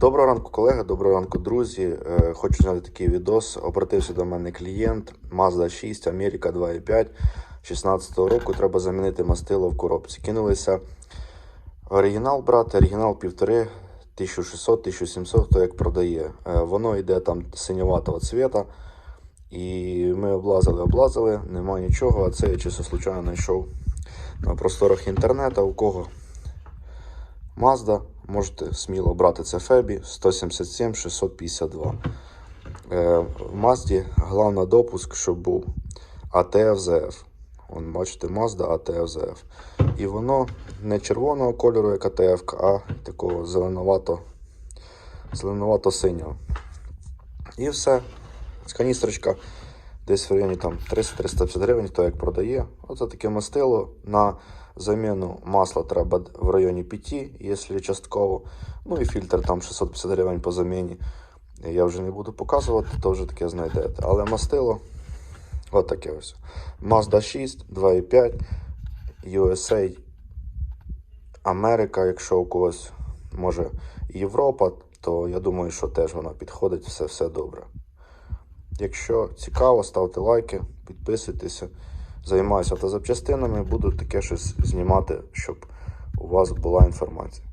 Доброго ранку, колеги, доброго ранку, друзі. Е, Хочу зняти такий відос. Обратився до мене клієнт Mazda 6, Америка 2.5 16 року. Треба замінити мастило в коробці. Кинулися оригінал брати, оригінал півтори, 1600-1700, хто як продає. Е, Воно йде там синьоватого цвіта. І ми облазили, облазили, нема нічого, а це я чисто случайно знайшов на просторах інтернету. У кого Mazda, можете сміло брати це Фебі 177 652. Е, в Mazda головний допуск, щоб був ATF-ZF. Вон, бачите, Mazda ATF-ZF. І воно не червоного кольору, як ATF, а такого зеленовато, зеленовато-синього. І все. Каністрочка десь в районі 300-350 гривень, хто як продає. Оце таке мастило. На заміну масла треба в районі 5, якщо частково. Ну і фільтр там 650 гривень по заміні. Я вже не буду показувати, то вже таке знайдете. Але мастило от таке ось. Mazda 6, 2.5, USA, Америка, якщо у когось може Європа, то я думаю, що теж вона підходить, все, все добре. Якщо цікаво, ставте лайки, підписуйтеся. Займаюся автозапчастинами, буду таке щось знімати, щоб у вас була інформація.